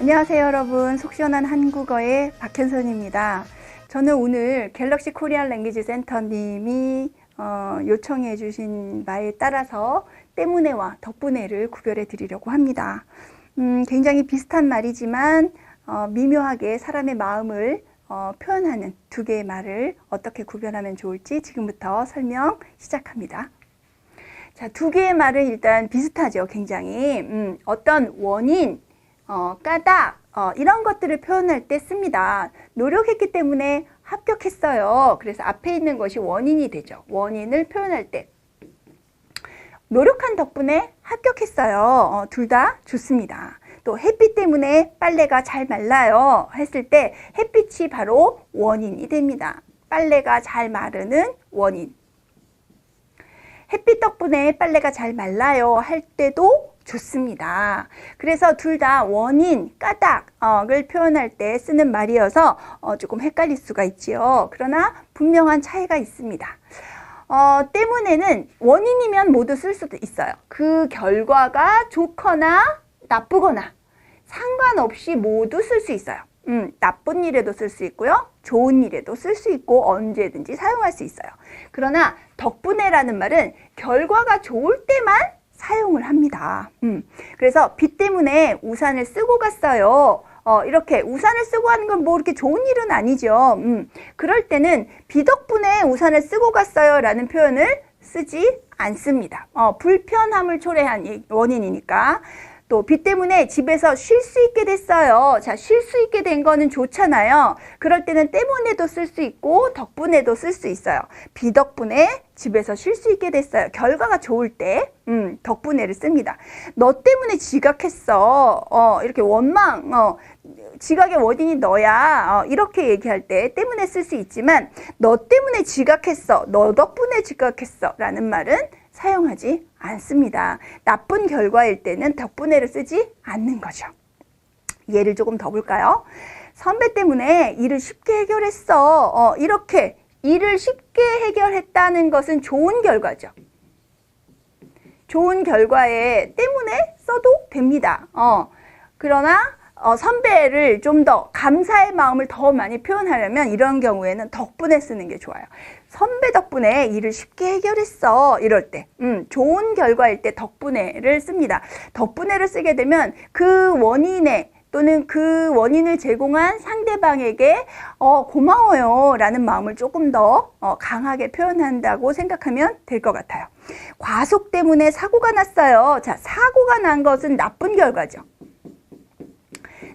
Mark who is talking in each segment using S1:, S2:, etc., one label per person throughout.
S1: 안녕하세요 여러분. 속시원한 한국어의 박현선입니다. 저는 오늘 갤럭시 코리안 랭귀지 센터님이 어, 요청해 주신 바에 따라서 때문에와 덕분에를 구별해 드리려고 합니다. 음, 굉장히 비슷한 말이지만 어, 미묘하게 사람의 마음을 어, 표현하는 두 개의 말을 어떻게 구별하면 좋을지 지금부터 설명 시작합니다. 자, 두 개의 말은 일단 비슷하죠, 굉장히. 음, 어떤 원인, 어, 까닭, 어, 이런 것들을 표현할 때 씁니다. 노력했기 때문에 합격했어요. 그래서 앞에 있는 것이 원인이 되죠. 원인을 표현할 때. 노력한 덕분에 합격했어요. 어, 둘다 좋습니다. 또 햇빛 때문에 빨래가 잘 말라요. 했을 때 햇빛이 바로 원인이 됩니다. 빨래가 잘 마르는 원인. 햇빛 덕분에 빨래가 잘 말라요 할 때도 좋습니다. 그래서 둘 다 원인, 까닭을 표현할 때 쓰는 말이어서 어, 조금 헷갈릴 수가 있지요. 그러나 분명한 차이가 있습니다. 어, 때문에는 원인이면 모두 쓸 수도 있어요. 그 결과가 좋거나 나쁘거나 상관없이 모두 쓸 수 있어요. 음, 나쁜 일에도 쓸 수 있고요. 좋은 일에도 쓸 수 있고 언제든지 사용할 수 있어요. 그러나 덕분에라는 말은 결과가 좋을 때만 사용을 합니다. 음, 그래서 비 때문에 우산을 쓰고 갔어요. 어, 이렇게 우산을 쓰고 하는 건 뭐 이렇게 좋은 일은 아니죠. 음, 그럴 때는 비 덕분에 우산을 쓰고 갔어요 라는 표현을 쓰지 않습니다. 어, 불편함을 초래한 원인이니까. 또 비 때문에 집에서 쉴 수 있게 됐어요. 자, 쉴 수 있게 된 거는 좋잖아요. 그럴 때는 때문에도 쓸 수 있고 덕분에도 쓸 수 있어요. 비 덕분에 집에서 쉴 수 있게 됐어요. 결과가 좋을 때, 음, 덕분에를 씁니다. 너 때문에 지각했어. 어, 이렇게 원망, 어, 지각의 원인이 너야. 어, 이렇게 얘기할 때 때문에 쓸 수 있지만 너 때문에 지각했어. 너 덕분에 지각했어. 라는 말은 사용하지 않습니다. 나쁜 결과일 때는 덕분에를 쓰지 않는 거죠. 예를 조금 더 볼까요? 선배 때문에 일을 쉽게 해결했어. 어, 이렇게 일을 쉽게 해결했다는 것은 좋은 결과죠. 좋은 결과에 때문에 써도 됩니다. 어, 그러나 어, 선배를 좀 더 감사의 마음을 더 많이 표현하려면 이런 경우에는 덕분에 쓰는 게 좋아요. 선배 덕분에 일을 쉽게 해결했어. 이럴 때. 음, 좋은 결과일 때 덕분에를 씁니다. 덕분에를 쓰게 되면 그 원인에 또는 그 원인을 제공한 상대방에게 어, 고마워요 라는 마음을 조금 더 어, 강하게 표현한다고 생각하면 될 것 같아요. 과속 때문에 사고가 났어요. 자, 사고가 난 것은 나쁜 결과죠.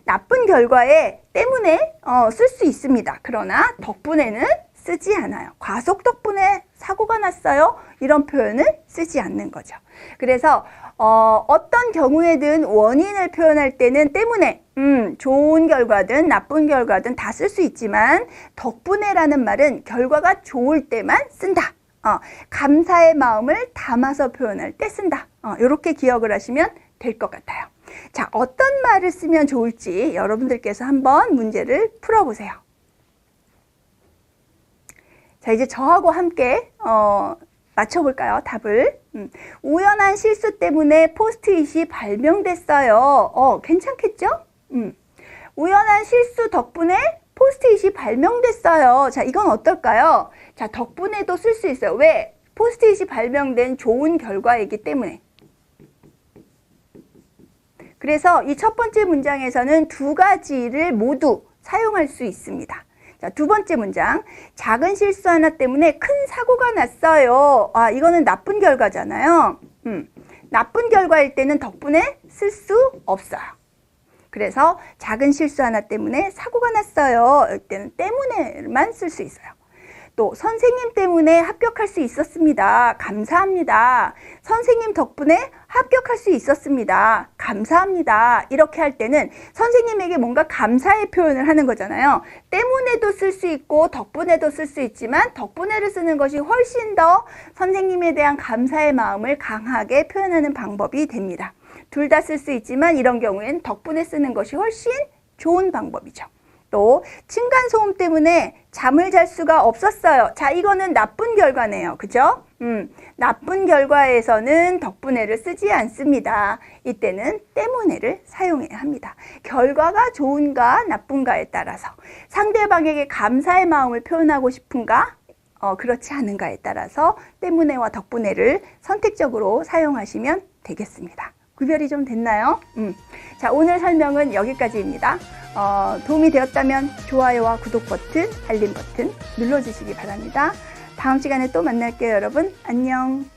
S1: 나쁜 결과에 때문에 어, 쓸 수 있습니다. 그러나 덕분에는 쓰지 않아요. 과속 덕분에 사고가 났어요. 이런 표현은 쓰지 않는 거죠. 그래서 어, 어떤 경우에든 원인을 표현할 때는 때문에 음, 좋은 결과든 나쁜 결과든 다 쓸 수 있지만 덕분에라는 말은 결과가 좋을 때만 쓴다. 어, 감사의 마음을 담아서 표현할 때 쓴다. 어, 이렇게 기억을 하시면 될 것 같아요. 자, 어떤 말을 쓰면 좋을지 여러분들께서 한번 문제를 풀어보세요. 자, 이제 저하고 함께 어, 맞춰볼까요? 답을. 음, 우연한 실수 때문에 포스트잇이 발명됐어요. 어, 괜찮겠죠? 음, 우연한 실수 덕분에 포스트잇이 발명됐어요. 자, 이건 어떨까요? 자, 덕분에도 쓸 수 있어요. 왜? 포스트잇이 발명된 좋은 결과이기 때문에. 그래서 이 첫 번째 문장에서는 두 가지를 모두 사용할 수 있습니다. 자, 두 번째 문장. 작은 실수 하나 때문에 큰 사고가 났어요. 아, 이거는 나쁜 결과잖아요. 음, 나쁜 결과일 때는 덕분에 쓸 수 없어요. 그래서 작은 실수 하나 때문에 사고가 났어요. 이때는 때문에만 쓸 수 있어요. 또 선생님 때문에 합격할 수 있었습니다. 감사합니다. 선생님 덕분에 합격할 수 있었습니다. 감사합니다. 이렇게 할 때는 선생님에게 뭔가 감사의 표현을 하는 거잖아요. 때문에도 쓸 수 있고 덕분에도 쓸 수 있지만 덕분에를 쓰는 것이 훨씬 더 선생님에 대한 감사의 마음을 강하게 표현하는 방법이 됩니다. 둘 다 쓸 수 있지만 이런 경우엔 덕분에 쓰는 것이 훨씬 좋은 방법이죠. 또 층간소음 때문에 잠을 잘 수가 없었어요. 자, 이거는 나쁜 결과네요. 그죠? 음, 나쁜 결과에서는 덕분에를 쓰지 않습니다. 이때는 때문에를 사용해야 합니다. 결과가 좋은가 나쁜가에 따라서 상대방에게 감사의 마음을 표현하고 싶은가 어, 그렇지 않은가에 따라서 때문에와 덕분에를 선택적으로 사용하시면 되겠습니다. 구별이 좀 됐나요? 음. 자, 오늘 설명은 여기까지입니다. 어, 도움이 되었다면 좋아요와 구독 버튼, 알림 버튼 눌러주시기 바랍니다. 다음 시간에 또 만날게요, 여러분. 안녕.